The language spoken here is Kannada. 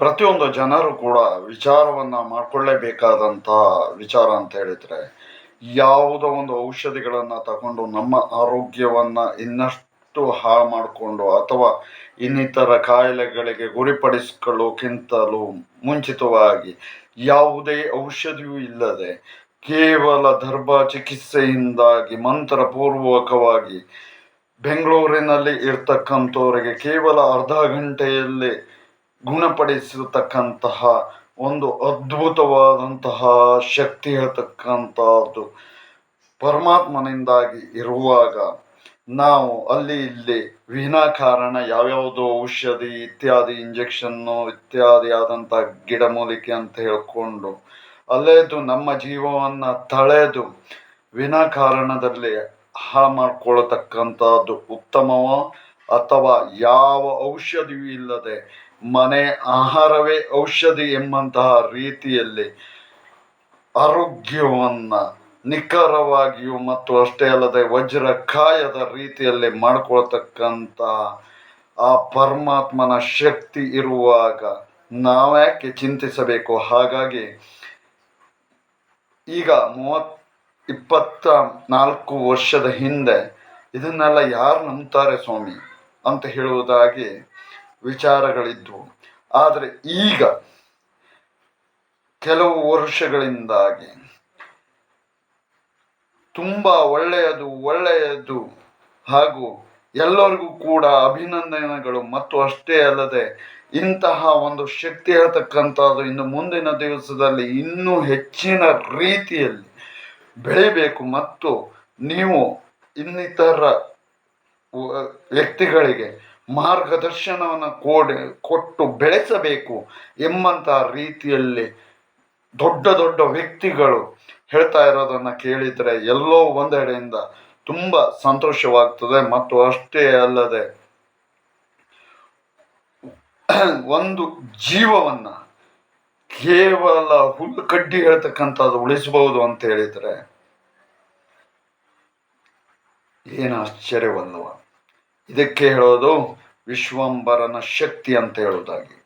ಪ್ರತಿಯೊಂದು ಜನರು ಕೂಡ ವಿಚಾರವನ್ನ ಮಾಡ್ಕೊಳ್ಳೇಬೇಕಾದಂತ ವಿಚಾರ ಅಂತ ಹೇಳಿದ್ರೆ, ಯಾವುದೋ ಒಂದು ಔಷಧಿಗಳನ್ನು ತಗೊಂಡು ನಮ್ಮ ಆರೋಗ್ಯವನ್ನ ಇನ್ನಷ್ಟು ಹಾಳು ಮಾಡಿಕೊಂಡು ಅಥವಾ ಇನ್ನಿತರ ಕಾಯಿಲೆಗಳಿಗೆ ಗುರಿಪಡಿಸಿಕೊಳ್ಳೋಕ್ಕಿಂತಲೂ ಮುಂಚಿತವಾಗಿ ಯಾವುದೇ ಔಷಧಿಯೂ ಇಲ್ಲದೆ ಕೇವಲ ದರ್ಭ ಚಿಕಿತ್ಸೆಯಿಂದಾಗಿ ಮಂತ್ರಪೂರ್ವಕವಾಗಿ ಬೆಂಗಳೂರಿನಲ್ಲಿ ಇರ್ತಕ್ಕಂಥವರಿಗೆ ಕೇವಲ ಅರ್ಧ ಗಂಟೆಯಲ್ಲಿ ಗುಣಪಡಿಸತಕ್ಕಂತಹ ಒಂದು ಅದ್ಭುತವಾದಂತಹ ಶಕ್ತಿ ಹೇಳ್ತಕ್ಕಂಥದ್ದು ಪರಮಾತ್ಮನಿಂದಾಗಿ ಇರುವಾಗ ನಾವು ಅಲ್ಲಿ ಇಲ್ಲಿ ವಿನಾಕಾರಣ ಯಾವ್ಯಾವುದೋ ಔಷಧಿ ಇತ್ಯಾದಿ ಇಂಜೆಕ್ಷನ್ನು ಇತ್ಯಾದಿ ಆದಂಥ ಗಿಡಮೂಲಿಕೆ ಅಂತ ಹೇಳ್ಕೊಂಡು ಅಲ್ಲೇದು ನಮ್ಮ ಜೀವವನ್ನು ತಳೆದು ವಿನಾಕಾರಣದಲ್ಲಿ ಹಾಳು ಮಾಡ್ಕೊಳ್ಳತಕ್ಕಂಥದ್ದು ಉತ್ತಮವೋ ಅಥವಾ ಯಾವ ಔಷಧಿಯೂ ಇಲ್ಲದೆ ಮನೆ ಆಹಾರವೇ ಔಷಧಿ ಎಂಬಂತಹ ರೀತಿಯಲ್ಲಿ ಆರೋಗ್ಯವನ್ನು ನಿಖರವಾಗಿಯೂ ಮತ್ತು ಅಷ್ಟೇ ಅಲ್ಲದೆ ವಜ್ರಕಾಯದ ರೀತಿಯಲ್ಲಿ ಮಾಡ್ಕೊಳ್ತಕ್ಕಂಥ ಆ ಪರಮಾತ್ಮನ ಶಕ್ತಿ ಇರುವಾಗ ನಾವ್ಯಾಕೆ ಚಿಂತಿಸಬೇಕು? ಹಾಗಾಗಿ ಈಗ ಮೂವತ್ ಇಪ್ಪತ್ತ ನಾಲ್ಕು ವರ್ಷದ ಹಿಂದೆ ಇದನ್ನೆಲ್ಲ ಯಾರು ನಂಬ್ತಾರೆ ಸ್ವಾಮಿ? ಅಂತ ಹೇಳುವುದಾಗಿ ವಿಚಾರಗಳಿದ್ವು. ಆದರೆ ಈಗ ಕೆಲವು ವರ್ಷಗಳಿಂದಾಗಿ ತುಂಬ ಒಳ್ಳೆಯದು ಒಳ್ಳೆಯದು ಹಾಗೂ ಎಲ್ಲರಿಗೂ ಕೂಡ ಅಭಿನಂದನೆಗಳು ಮತ್ತು ಅಷ್ಟೇ ಅಲ್ಲದೆ ಇಂತಹ ಒಂದು ಶಕ್ತಿ ಹೇಳ್ತಕ್ಕಂಥದ್ದು ಇನ್ನು ಮುಂದಿನ ದಿವಸದಲ್ಲಿ ಇನ್ನೂ ಹೆಚ್ಚಿನ ರೀತಿಯಲ್ಲಿ ಬೆಳಿಬೇಕು ಮತ್ತು ನೀವು ಇನ್ನಿತರ ವ್ಯಕ್ತಿಗಳಿಗೆ ಮಾರ್ಗದರ್ಶನವನ್ನು ಕೊಡಿ, ಕೊಟ್ಟು ಬೆಳೆಸಬೇಕು ಎಂಬಂಥ ರೀತಿಯಲ್ಲಿ ದೊಡ್ಡ ದೊಡ್ಡ ವ್ಯಕ್ತಿಗಳು ಹೇಳ್ತಾ ಇರೋದನ್ನು ಕೇಳಿದರೆ ಎಲ್ಲೋ ಒಂದೆಡೆಯಿಂದ ತುಂಬ ಸಂತೋಷವಾಗ್ತದೆ. ಮತ್ತು ಅಷ್ಟೇ ಅಲ್ಲದೆ ಒಂದು ಜೀವವನ್ನು ಕೇವಲ ಹುಲ್ಲು ಕಡ್ಡಿ ಹೇಳ್ತಕ್ಕಂಥದ್ದು ಉಳಿಸಬಹುದು ಅಂತ ಹೇಳಿದರೆ ಏನು ಆಶ್ಚರ್ಯವಲ್ಲವ ಇದಕ್ಕೆ ಹೇಳೋದು ವಿಶ್ವಂಬರನ ಶಕ್ತಿ ಅಂತ ಹೇಳೋದಾಗಿ.